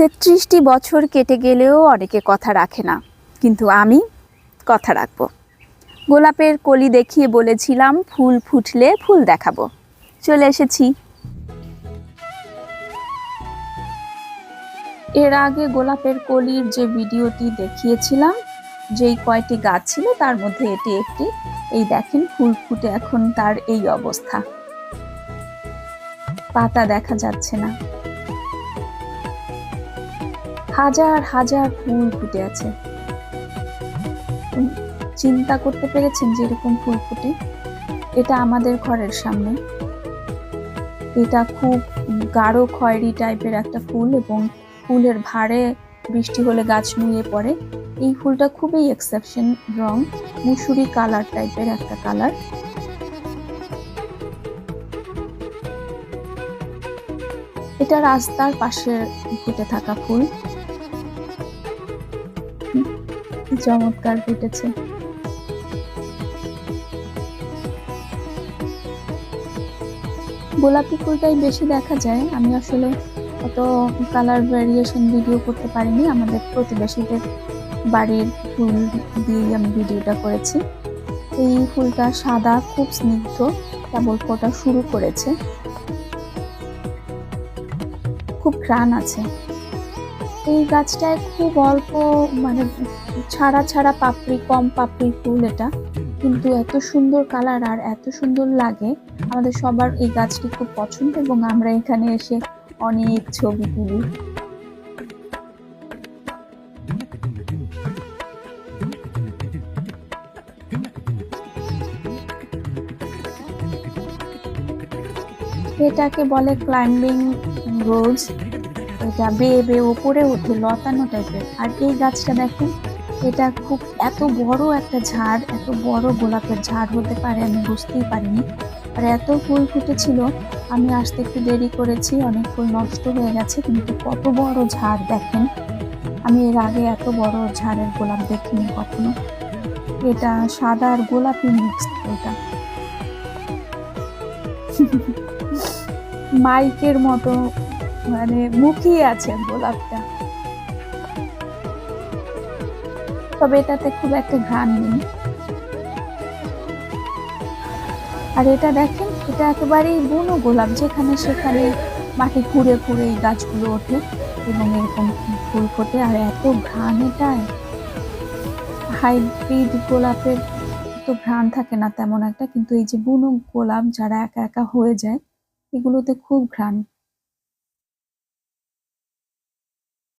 তেত্রিশটি বছর কেটে গেলেও অনেকে কথা রাখে না। কিন্তু আমি কথা রাখব। গোলাপের কলি দেখিয়ে বলেছিলাম, ফুল ফুটলে ফুল দেখাবো। চলে এসেছি। এর আগে গোলাপের কলির যে ভিডিওটি দেখিয়েছিলাম, যেই কয়টি গাছ ছিল, তার মধ্যে এটি একটি। এই দেখেন, ফুল ফুটে এখন তার এই অবস্থা। পাতা দেখা যাচ্ছে না। হাজার হাজার ফুল ফুটে আছে। চিন্তা করতে পেরেছেন যে এরকম ফুল ফুটে? এটা আমাদের ঘরের সামনে। এটা খুব গাঢ় খয়েরি টাইপের একটা ফুল এবং ফুলের ভারে বৃষ্টি হলে গাছ নুয়ে পড়ে। এই ফুলটা খুবই এক্সেপশন রং মুসুরি কালার টাইপের একটা কালার। এটা রাস্তার পাশে ফুটে থাকা ফুল। চমৎকার ফুটেছে গোলাপি ফুলটাই বেশি দেখা যায়। আমি আসলে অত কালার ভ্যারিয়েশন ভিডিও করতে পারিনি। আমাদের প্রতিবেশীদের বাড়ির ফুল দিয়ে আমি ভিডিওটা করেছি। এই ফুলটা সাদা, খুব স্নিগ্ধ, কেবল ফোটা শুরু করেছে। খুব ঘ্রাণ আছে। এই গাছটায় খুব অল্প মানে ছাড়া ছাড়া পাপড়ি, কম পাপড়ি ফুল এটা। কিন্তু এত সুন্দর কালার আর এত সুন্দর লাগে। আমাদের সবার এই গাছটি খুব পছন্দ এবং আমরা এখানে এসে অনেক ছবি তুলি। এটাকে বলে ক্লাইম্বিং রোজ এটা বেয়ে বেয়ে ওপরে ওঠে লতানো টাইপের আর এই গাছটা দেখেন, এটা খুব এত বড় একটা ঝাড়, এত বড় গোলাপের ঝাড় হতে পারে, আমি বুঝতেই পারিনি। আর এত ফুল ফুটেছিল, আমি আসতে একটু দেরি করেছি, অনেক ফুল নষ্ট হয়ে গেছে, কিন্তু কত বড় ঝাড় দেখেন। আমি এর আগে এত বড় ঝাড়ের গোলাপ দেখিনি কখনো। এটা সাদা আর গোলাপি মিক্সড এটা। মাইকের মতো মানে মুখিয়ে আছে গোলাপটা। তবে এটাতে খুব একটা ঘ্রাণ নেই। আর এটা দেখেন, এটা একেবারেই বুনো গোলাপ, যেখানে সেখানে মাটি খুঁড়ে খুঁড়ে এই গাছগুলো ওঠে এবং এরকম ফুল ফোটে, আর এত ঘ্রাণ এটায়। হাইব্রিড গোলাপের তো ঘ্রাণ থাকে না তেমন একটা, কিন্তু এই যে বুনো গোলাপ যারা একা একা হয়ে যায়, এগুলোতে খুব ঘ্রাণ।